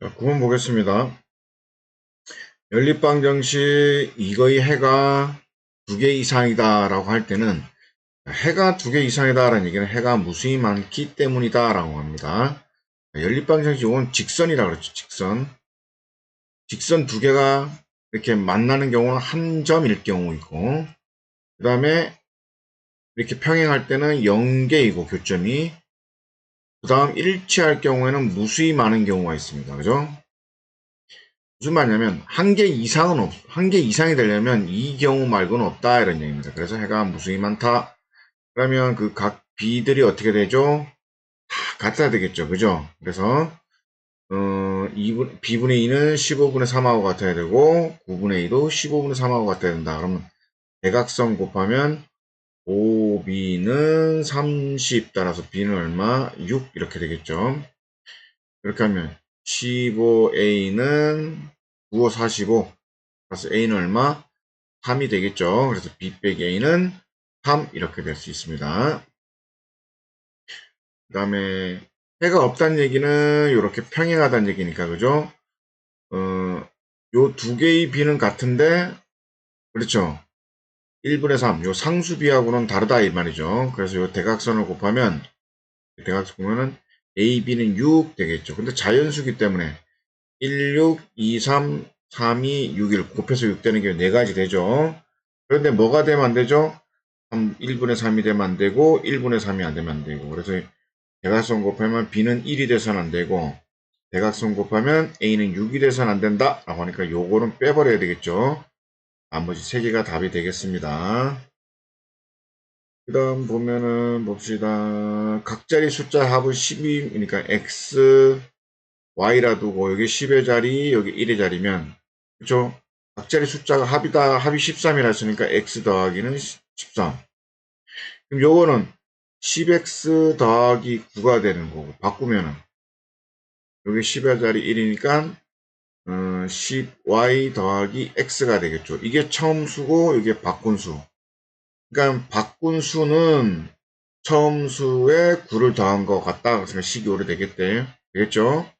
자, 9번 보겠습니다. 연립방정식 이거의 해가 두 개 이상이다 라고 할 때는 해가 두 개 이상이다 라는 얘기는 해가 무수히 많기 때문이다 라고 합니다. 연립방정식 이건 직선이라 그랬죠. 직선. 직선 두 개가 이렇게 만나는 경우는 한 점일 경우이고 그 다음에 이렇게 평행할 때는 0개이고 교점이 그 다음 일치할 경우에는 무수히 많은 경우가 있습니다. 그죠? 무슨 말이냐면 한 개 이상은 없, 한 개 이상이 되려면 이 경우 말고는 없다 이런 얘기입니다. 그래서 해가 무수히 많다. 그러면 그 각 비들이 어떻게 되죠? 다 같아야 되겠죠. 그죠? 그래서 어, 2분, b분의 2는 15분의 3하고 같아야 되고 9분의 2도 15분의 3하고 같아야 된다. 그러면 대각선 곱하면 5b는 30 따라서 b는 얼마? 6 이렇게 되겠죠. 이렇게 하면 15a는 9, 45 따라서 a는 얼마? 3이 되겠죠. 그래서 b 빼기 a는 3 이렇게 될 수 있습니다. 그 다음에 해가 없다는 얘기는 이렇게 평행하다는 얘기니까 그죠? 어, 요 두 개의 b는 같은데 그렇죠? 1분의 3, 요 상수비하고는 다르다 이 말이죠. 그래서 요 대각선을 곱하면 대각선 보면은 a, b는 6 되겠죠. 근데 자연수기 때문에 1, 6, 2, 3, 3, 2, 6, 1 곱해서 6 되는 게 4가지 되죠. 그런데 뭐가 되면 안 되죠? 3, 1분의 3이 되면 안 되고 1분의 3이 안 되면 안 되고 그래서 대각선 곱하면 b는 1이 돼서는 안 되고 대각선 곱하면 a는 6이 돼서는 안 된다 라고 하니까 요거는 빼버려야 되겠죠. 나머지 3개가 답이 되겠습니다. 그 다음 보면은 봅시다. 각자리 숫자 합은 10이니까 x, y라 두고 여기 10의 자리, 여기 1의 자리면 그쵸? 각자리 숫자가 합이다, 합이 13이라 했으니까 x 더하기는 13. 그럼 요거는 10x 더하기 9가 되는 거고 바꾸면은 여기 10의 자리 1이니까 어, 10y 더하기 x가 되겠죠. 이게 처음 수고 이게 바꾼 수. 그러니까 바꾼 수는 처음 수에 9를 더한 것 같다. 그래서 식이 오래 되겠대. 되겠죠?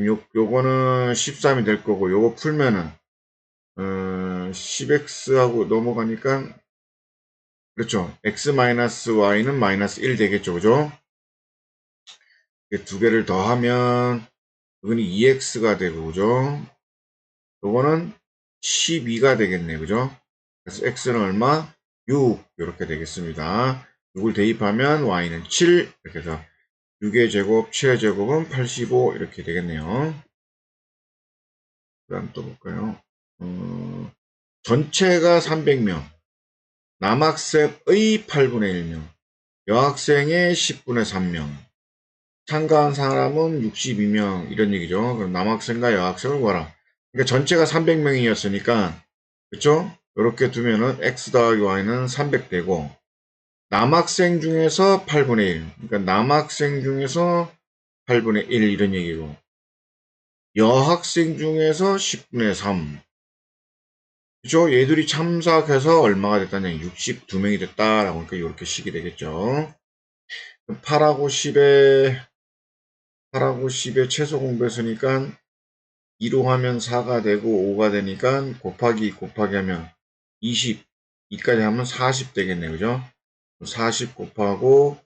요, 요거는 13이 될 거고 요거 풀면은 어, 10x하고 넘어가니까 그렇죠. x-y는 마이너스 1 되겠죠. 그죠? 두 개를 더하면 이거는 2x가 되고 그죠? 요거는 12가 되겠네 그죠? 그래서 x는 얼마? 6 이렇게 되겠습니다. 6을 대입하면 y는 7 이렇게 해서 6의 제곱, 7의 제곱은 85 이렇게 되겠네요. 그 다음 또 볼까요? 어, 전체가 300명 남학생의 8분의 1명 여학생의 10분의 3명 참가한 사람은 62명 이런 얘기죠. 그럼 남학생과 여학생을 구하라. 그러니까 전체가 300명이었으니까 그쵸? 이렇게 두면은 x 더하기 y는 300되고 남학생 중에서 8분의 1 그러니까 남학생 중에서 8분의 1 이런 얘기고 여학생 중에서 10분의 3 그죠? 얘들이 참석해서 얼마가 얘기 62명이 됐다라고 하니까 이렇게 식이 되겠죠. 8하고 10에 8하고 10에 최소 공배수니까 2로 하면 4가 되고 5가 되니까 곱하기 곱하기 하면 20 2까지 하면 40 되겠네 그죠 40 곱하고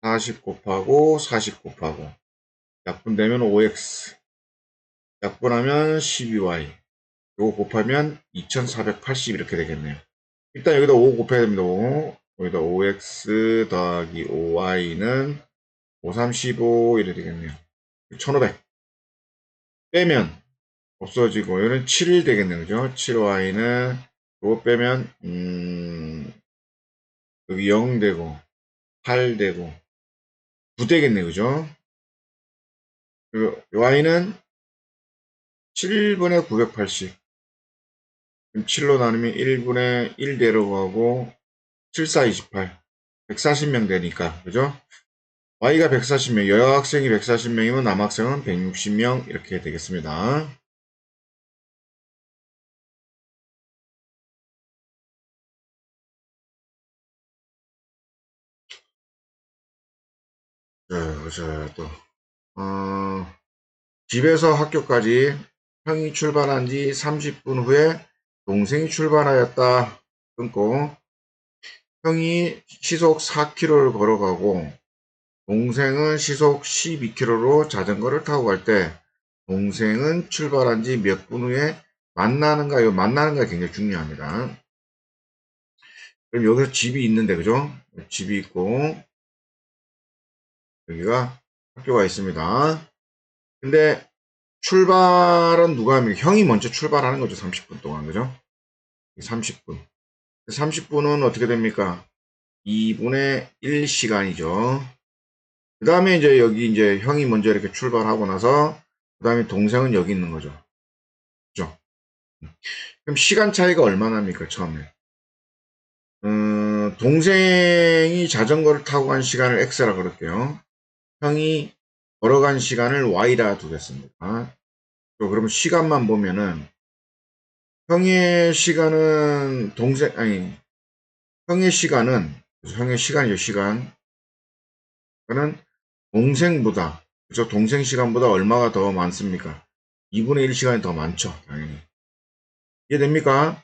40 곱하고 40 곱하고 약분되면 5x 약분하면 12y 요거 곱하면 2480 이렇게 되겠네요 일단 여기다 5 곱해야 됩니다 5. 여기다 5x 더하기 5y는 535 이래 되겠네요 1500 빼면 없어지고 얘는 7일 되겠네요. 그죠? 7y는 이거 빼면 음 여기 0 되고 8 되고 9 되겠네요. 그죠? y는 7분의 980 7로 나누면 1분의 1 내려가고 7, 4, 28 140명 되니까 그죠? Y가 140명, 여학생이 140명이면 남학생은 160명 이렇게 되겠습니다. 자, 보자 또 어, 집에서 학교까지 형이 출발한 지 30분 후에 동생이 출발하였다. 끊고 형이 시속 4km를 걸어가고 동생은 시속 12km로 자전거를 타고 갈 때 동생은 출발한 지 몇 분 후에 만나는가 요? 만나는가 굉장히 중요합니다. 그럼 여기서 집이 있는데 그죠? 집이 있고 여기가 학교가 있습니다. 근데 출발은 누가 하면 형이 먼저 출발하는 거죠. 30분 동안 그죠? 30분. 30분은 어떻게 됩니까? 2분의 1 시간이죠. 그 다음에 이제 여기 이제 형이 먼저 이렇게 출발하고 나서 그 다음에 동생은 여기 있는 거죠. 그죠? 그럼 시간 차이가 얼마나 합니까? 처음에. 음, 동생이 자전거를 타고 간 시간을 X라 그럴게요. 형이 걸어간 시간을 Y라 두겠습니다. 또 그러면 시간만 보면은 형의 시간은 동생 아니 형의 시간은 형의 시간이죠 시간 그는 동생보다 그죠 동생 시간보다 얼마가 더 많습니까? 2분의 1 시간이 더 많죠 당연히 이해됩니까?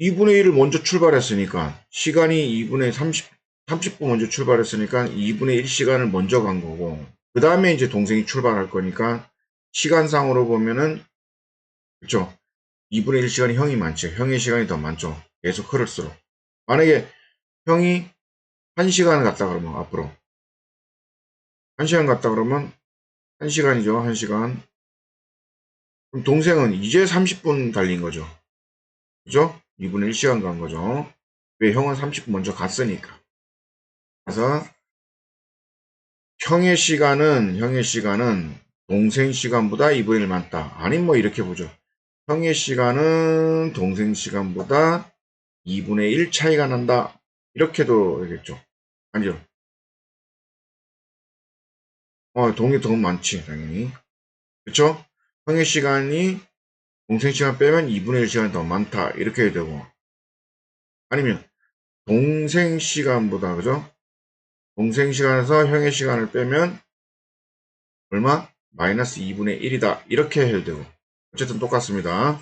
2분의 1을 먼저 출발했으니까 시간이 2분의 30 30분 먼저 출발했으니까 2분의 1 시간을 먼저 간 거고 그 다음에 이제 동생이 출발할 거니까 시간상으로 보면은 그쵸 2분의 1 시간이 형이 많죠. 형의 시간이 더 많죠. 계속 흐를수록. 만약에 형이 1시간 갔다 그러면 앞으로 1시간 갔다 그러면 1시간이죠. 1시간. 그럼 동생은 이제 30분 달린 거죠. 그죠? 2분의 1시간 간 거죠. 왜 형은 30분 먼저 갔으니까. 그래서 형의 시간은 형의 시간은 동생 시간보다 2분의 1 많다. 아니면 뭐 이렇게 보죠. 형의 시간은 동생 시간보다 2분의 1 차이가 난다. 이렇게도 되겠죠. 아니죠. 어, 동이 더 많지, 당연히. 그쵸? 형의 시간이 동생 시간 빼면 2분의 1 시간이 더 많다. 이렇게 해도 되고. 아니면, 동생 시간보다, 그죠? 동생 시간에서 형의 시간을 빼면, 얼마? 마이너스 2분의 1이다. 이렇게 해도 되고. 어쨌든 똑같습니다.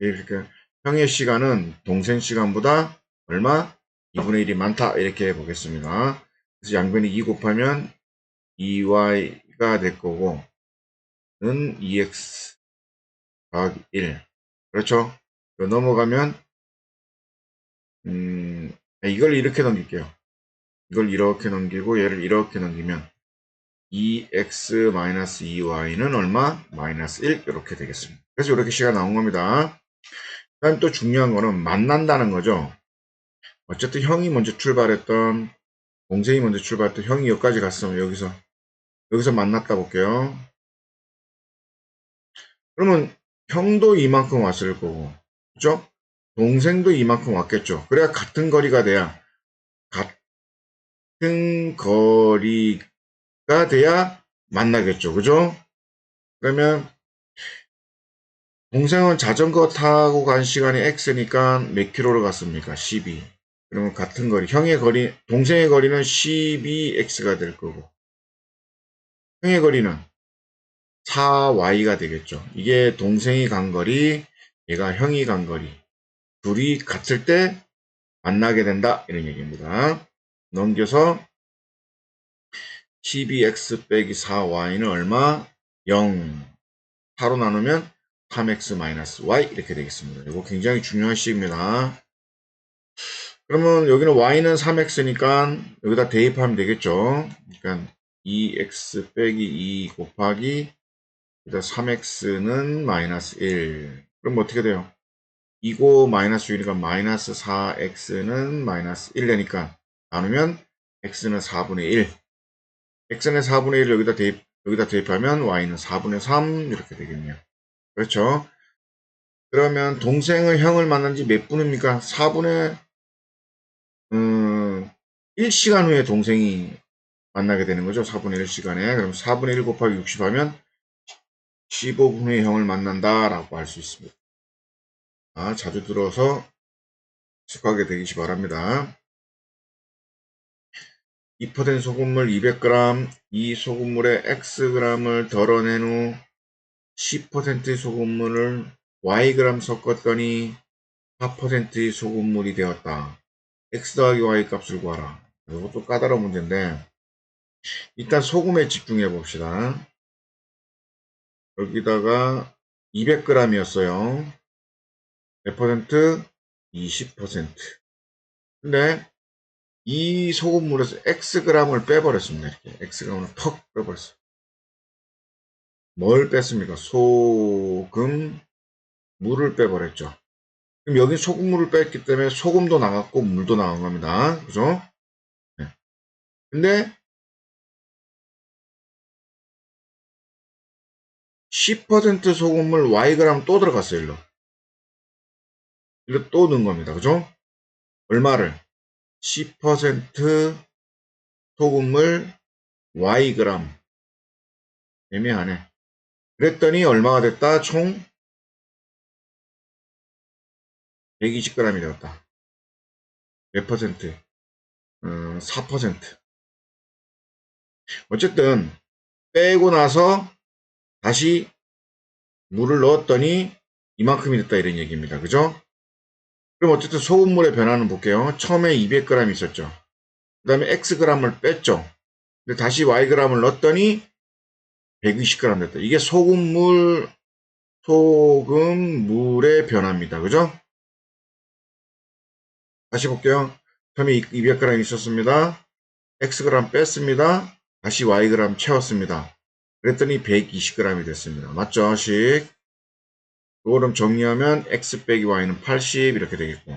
이렇게 형의 시간은 동생 시간보다 얼마? 2분의 1이 많다. 이렇게 해보겠습니다. 그래서 양변이 2 곱하면 2y가 될 거고 는 2x 더하기 1 그렇죠? 넘어가면 음, 이걸 이렇게 넘길게요. 이걸 이렇게 넘기고 얘를 이렇게 넘기면 2x-2y는 얼마? 마이너스 1 이렇게 되겠습니다. 그래서 이렇게 시가 나온 겁니다. 다음 또 중요한 거는 만난다는 거죠. 어쨌든 형이 먼저 출발했던 동생이 먼저 출발했던 형이 여기까지 갔으면 여기서 여기서 만났다 볼게요. 그러면 형도 이만큼 왔을 거고 그죠? 동생도 이만큼 왔겠죠. 그래야 같은 거리가 돼야 같은 거리 가 돼야 만나겠죠. 그죠? 그러면 동생은 자전거 타고 간 시간이 X니까 몇 킬로를 갔습니까? 12. 그러면 같은 거리. 형의 거리, 동생의 거리는 12X가 될 거고. 형의 거리는 4Y가 되겠죠. 이게 동생이 간 거리, 얘가 형이 간 거리. 둘이 같을 때 만나게 된다. 이런 얘기입니다. 넘겨서 12x 빼기 4y는 얼마? 0. 4로 나누면 3x 마이너스 y 이렇게 되겠습니다. 이거 굉장히 중요한 식입니다. 그러면 여기는 y는 3x니까 여기다 대입하면 되겠죠. 그러니까 2x 빼기 2 곱하기 여기다 3x는 마이너스 1. 그럼 어떻게 돼요? 2고 마이너스 1이니까 마이너스 4x는 마이너스 1 되니까 나누면 x는 4분의 1. x는 4분의 1을 여기다 대입, 여기다 대입하면 y는 4분의 3 이렇게 되겠네요. 그렇죠? 그러면 동생을 형을 만난 지 몇 분입니까? 4분의 음, 1시간 후에 동생이 만나게 되는 거죠. 4분의 1 시간에. 그럼 4분의 1 곱하기 60 하면 15분 후에 형을 만난다 라고 할 수 있습니다. 아, 자주 들어서 익숙하게 되기 바랍니다. 입포된 소금물 200g, 이 소금물에 Xg을 덜어낸 후 10%의 소금물을 Yg 섞었더니 4%의 소금물이 되었다. X 더하기 Y 값을 구하라. 이것도 까다로운 문제인데 일단 소금에 집중해 봅시다. 여기다가 200g이었어요. 몇 퍼센트? 20%. 근데 이 소금물에서 Xg을 빼버렸습니다. 이렇게 Xg을 턱 빼버렸어요. 뭘 뺐습니까? 소금, 물을 빼버렸죠. 그럼 여기 소금물을 뺐기 때문에 소금도 나갔고 물도 나간 겁니다. 그죠? 네. 근데 10% 소금물 Yg 또 들어갔어요. 일로. 일로 또 넣은 겁니다. 그죠? 얼마를? 10% 소금물 Yg 애매하네. 그랬더니 얼마가 됐다? 총 120g이 되었다. 몇 퍼센트? 음, 4%. 어쨌든 빼고 나서 다시 물을 넣었더니 이만큼이 됐다 이런 얘기입니다. 그죠? 그럼 어쨌든 소금물의 변화는 볼게요. 처음에 200g 있었죠. 그 다음에 xg을 뺐죠. 근데 다시 yg을 넣었더니 120g 됐다. 이게 소금물, 소금물의 변화입니다. 그죠? 다시 볼게요. 처음에 200g 있었습니다. xg 뺐습니다. 다시 yg 채웠습니다. 그랬더니 120g이 됐습니다. 맞죠? 식. 그거를 정리하면 x 빼기 y는 80 이렇게 되겠고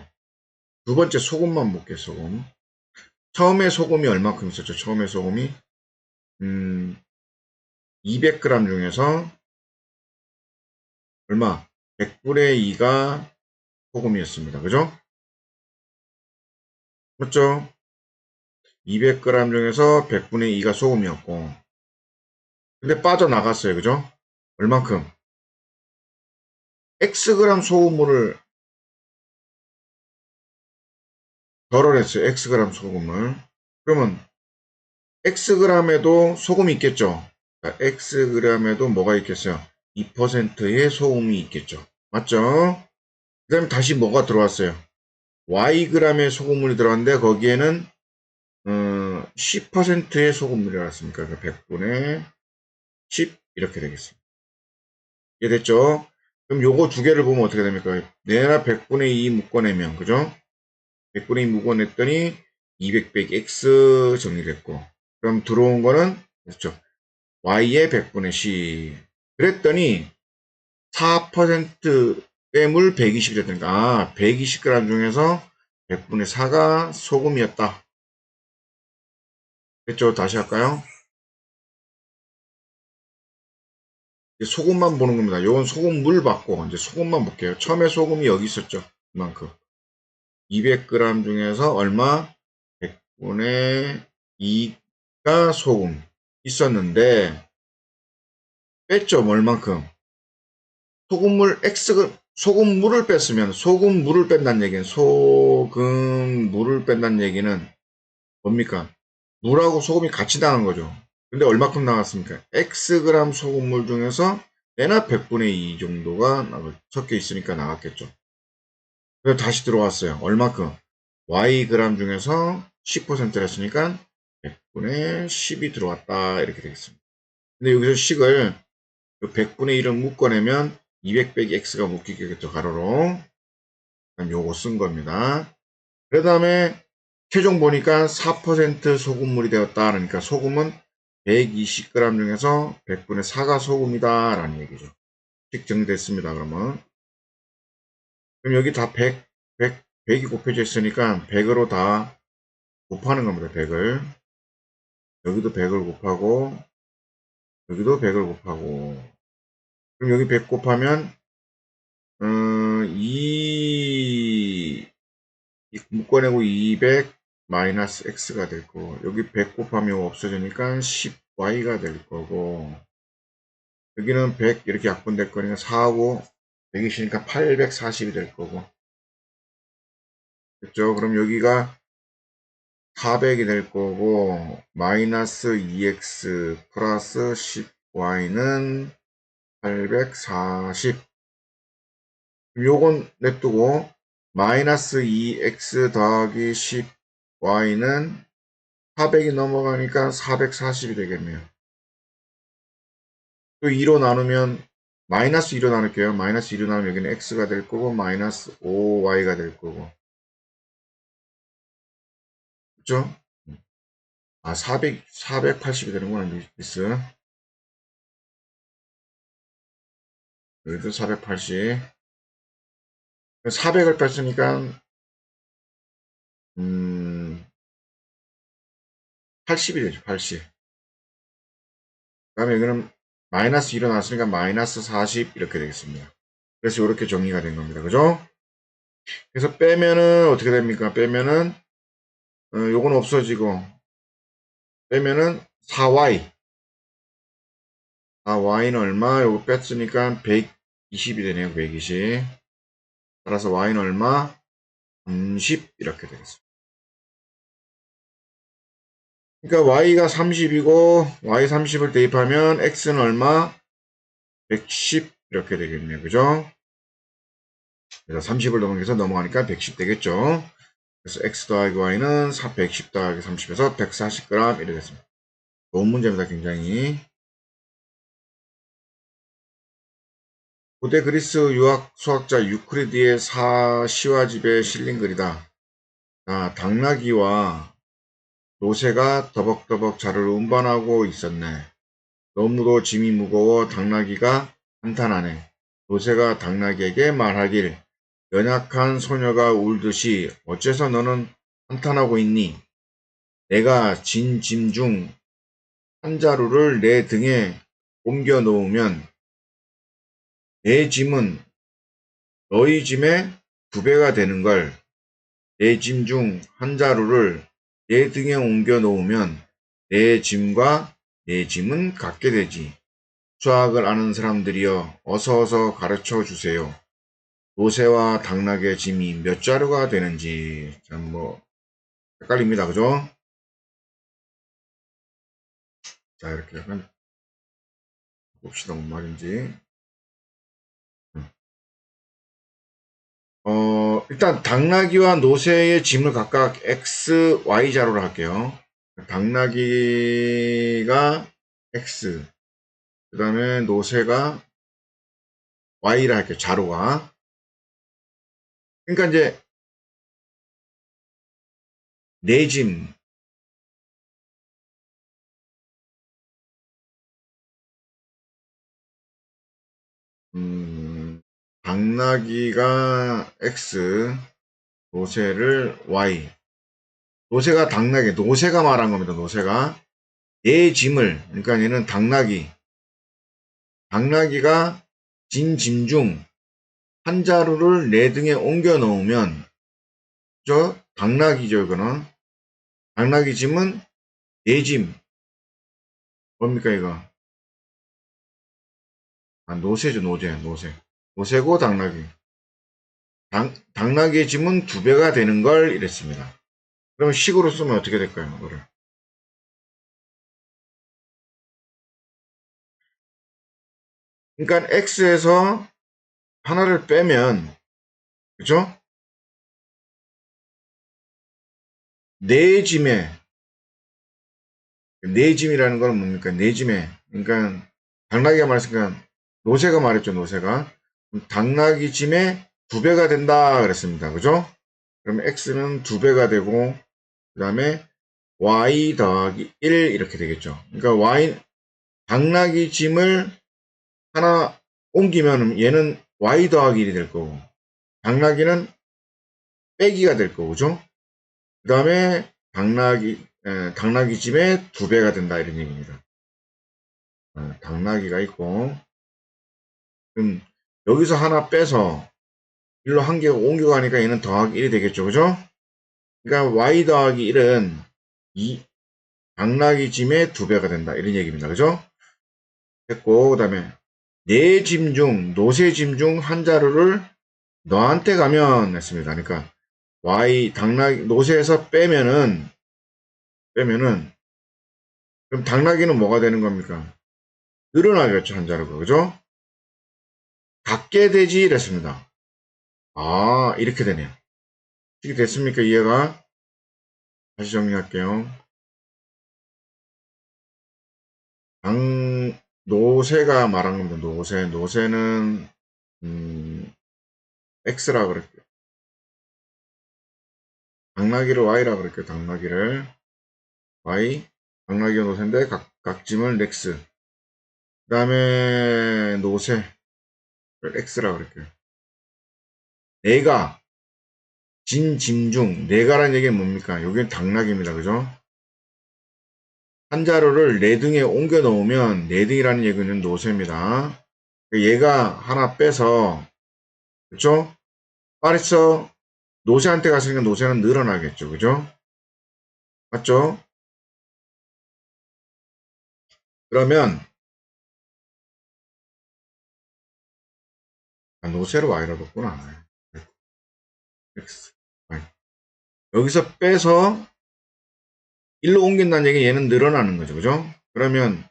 두 번째 소금만 볼게요. 소금. 처음에 소금이 얼마큼 있었죠? 처음에 소금이 음, 200g 중에서 얼마? 100분의 2가 소금이었습니다. 그죠? 맞죠? 200g 중에서 100분의 2가 소금이었고 근데 빠져나갔어요. 그죠? 얼만큼? Xg 소금물을 덜어냈어요. Xg 소금을. 그러면 Xg에도 소금이 있겠죠. Xg에도 뭐가 있겠어요? 2%의 소금이 있겠죠. 맞죠? 그 다음에 다시 뭐가 들어왔어요? Yg의 소금물이 들어왔는데 거기에는 어, 10%의 소금물이 들어왔습니까? 100분의 10 이렇게 되겠습니다. 이해됐죠? 그럼 요거 두 개를 보면 어떻게 됩니까? 내나 100분의 2 묶어내면, 그죠? 100분의 2 묶어냈더니 200 빼기 x 정리됐고. 그럼 들어온 거는, 그렇죠? y의 100분의 10. 그랬더니 4%의 물 120이 됐다니까. 아, 120g 중에서 100분의 4가 소금이었다. 됐죠? 다시 할까요? 소금만 보는 겁니다. 요건 소금 물 받고 이제 소금만 볼게요. 처음에 소금이 여기 있었죠. 이만큼. 200g 중에서 얼마? 100분의 2가 소금 있었는데 뺐죠. 얼만큼? 소금물 X 소금물을 뺐으면 소금물을 뺀다는 얘기는 소금물을 뺀다는 얘기는 뭡니까? 물하고 소금이 같이 나간 거죠. 근데 얼마큼 나왔습니까? Xg 소금물 중에서 내나 100분의 2 정도가 섞여 있으니까 나왔겠죠. 그래서 다시 들어왔어요. 얼마큼? Yg 중에서 10%를 했으니까 100분의 10이 들어왔다. 이렇게 되겠습니다. 근데 여기서 식을 100분의 1을 묶어내면 200 빼기 X가 묶이겠죠. 가로로. 요거 쓴 겁니다. 그 다음에 최종 보니까 4% 소금물이 되었다. 그러니까 소금은 120g 중에서 100분의 4가 소금이다 라는 얘기죠. 식 정리됐습니다. 그러면 그럼 여기 다 100, 100, 100이 곱해져 있으니까 100으로 다 곱하는 겁니다. 100을 여기도 100을 곱하고 여기도 100을 곱하고 그럼 여기 100 곱하면 음, 2 묶어내고 200 마이너스 x가 될 거고 여기 100 곱하면 없어지니까 10y가 될 거고 여기는 100 이렇게 약분될 거니까 4하고 100이 시니까 840이 될 거고 됐죠? 그럼 여기가 400이 될 거고 마이너스 2x 플러스 10y는 840 요건 냅두고 마이너스 2x 더하기 10y는 400이 넘어가니까 440이 되겠네요. 또 2로 나누면 마이너스 2로 나눌게요. 마이너스 2로 나누면 여기는 x가 될 거고 마이너스 5y가 될 거고 그죠? 아 400, 480이 되는구나 미스 여기도 480 400을 뺐으니까 음 80이 되죠 80 그 다음에 여기는 마이너스 2로 나왔으니까 마이너스 40 이렇게 되겠습니다. 그래서 이렇게 정리가 된 겁니다. 그죠? 그래서 빼면은 어떻게 됩니까? 빼면은 어, 요건 없어지고 빼면은 4y 4y는 얼마? 요거 뺐으니까 120이 되네요 120 따라서 y는 얼마? 30 이렇게 되겠습니다 그러니까 y가 30이고 y 30을 대입하면 x는 얼마 110 이렇게 되겠네요 그죠 그래서 30을 넘어가서 넘어가니까 110 되겠죠 그래서 x 더하기 y는 110 더하기 30에서 140g 이렇게 됐습니다. 좋은 문제입니다. 굉장히. 고대 그리스 유학 수학자 유크리드의 사 시화집에 실린 글이다. 아, 당나귀와 노새가 더벅더벅 자를 운반하고 있었네. 너무도 짐이 무거워 당나귀가 한탄하네. 노새가 당나귀에게 말하길 연약한 소녀가 울듯이 어째서 너는 한탄하고 있니? 내가 진 짐 중 한 자루를 내 등에 옮겨 놓으면 내 짐은 너희 짐의 두 배가 되는 걸 내 짐 중 한 자루를 내 등에 옮겨 놓으면 내 짐과 내 짐은 같게 되지. 수학을 아는 사람들이여 어서 어서 가르쳐 주세요. 노새와 당나귀의 짐이 몇 자루가 되는지 참 뭐 헷갈립니다. 그죠? 자 이렇게 약간 봅시다. 뭔 말인지. 어 일단 당나귀와 노새의 짐을 각각 x, y 자루로 할게요. 당나귀가 x 그 다음에 노새가 y라 할게요. 자루가 그러니까 이제 내짐 음, 당나귀가 X, 노새를 Y. 노새가 당나귀, 노새가 말한 겁니다. 노새가 내 짐을, 그러니까 얘는 당나귀. 당나귀가 진 짐 중 한 자루를 내 등에 옮겨 놓으면 저 당나귀죠 이거는 당나귀 짐은 내 짐. 뭡니까 이거? 아, 노새죠, 노새, 노새. 노새고 당나귀. 당, 당나귀의 짐은 두 배가 되는 걸 이랬습니다. 그러면 식으로 쓰면 어떻게 될까요, 이거를? 그러니까 x에서 하나를 빼면 그죠? 내 짐에 내 짐이라는 건 뭡니까? 내 짐에 그러니까 당나귀가 말했으니까 노새가 말했죠, 노새가. 당나귀 짐의 두 배가 된다 그랬습니다. 그죠? 그럼 x는 두 배가 되고 그 다음에 y 더하기 1 이렇게 되겠죠. 그러니까 y 당나귀 짐을 하나 옮기면 얘는 y 더하기 1이 될 거고 당나귀는 빼기가 될 거고 그죠? 그 다음에 당나귀 에, 당나귀 짐의 두 배가 된다 이런 얘기입니다. 어, 당나귀가 있고 그럼 여기서 하나 빼서 일로 한 개 옮겨가니까 얘는 더하기 1이 되겠죠. 그죠? 그러니까 y 더하기 1은 이 당나귀 짐의 두 배가 된다. 이런 얘기입니다. 그죠? 했고 그 다음에 내짐 중, 노새 짐중 한 자루를 너한테 가면 했습니다. 그러니까 y 당나귀 노새에서 빼면은 빼면은 그럼 당나귀는 뭐가 되는 겁니까? 늘어나겠죠, 한 자루가. 그죠? 같게 되지 이랬습니다. 아, 이렇게 되네요. 이렇게 됐습니까? 이해가? 다시 정리할게요. 당, 노세가 말한 겁니다. 노세. 노세는, 음, X라 그럴게요. 당나귀를 Y라 그럴게요. 당나귀를. Y. 당나귀가 노세인데, 각, 각짐을 넥스. 그 다음에, 노세. X라 그럴게요. 내가, 진, 짐중, 내가란 얘기는 뭡니까? 여기는 당나귀입니다. 그죠? 한 자루를 네 등에 옮겨 놓으면 네 등이라는 얘기는 노세입니다. 얘가 하나 빼서, 그쵸? 파리서 노세한테 갔으니까 노세는 늘어나겠죠. 그죠? 맞죠? 그러면, 아, 노세로 Y라 뒀구나. X. Y. 여기서 빼서 1로 옮긴다는 얘기 얘는 늘어나는 거죠. 그죠? 그러면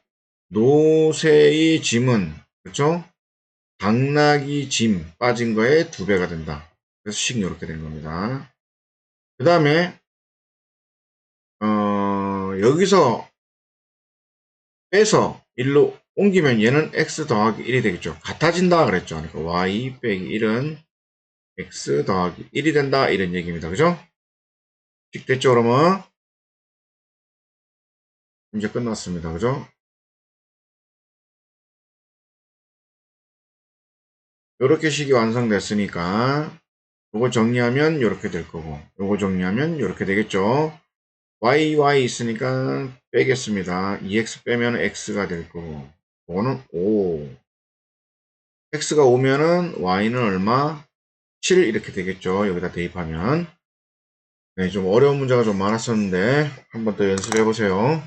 노세의 짐은 그렇죠? 당나귀 짐 빠진 거에 두 배가 된다. 그래서 식 이렇게 된 겁니다. 그 다음에 어, 여기서 빼서 1로 옮기면 얘는 x 더하기 1이 되겠죠. 같아진다 그랬죠. 그러니까 y 빼기 1은 x 더하기 1이 된다 이런 얘기입니다. 그죠? 식 됐죠 그러면? 이제 끝났습니다. 그죠? 이렇게 식이 완성됐으니까 요거 정리하면 이렇게 될 거고 요거 정리하면 이렇게 되겠죠. y, y 있으니까 빼겠습니다. 2x 빼면 x가 될 거고 요거는 5 x가 5면은 y는 얼마? 7 이렇게 되겠죠. 여기다 대입하면 네, 좀 어려운 문제가 좀 많았었는데 한번 더 연습해 보세요.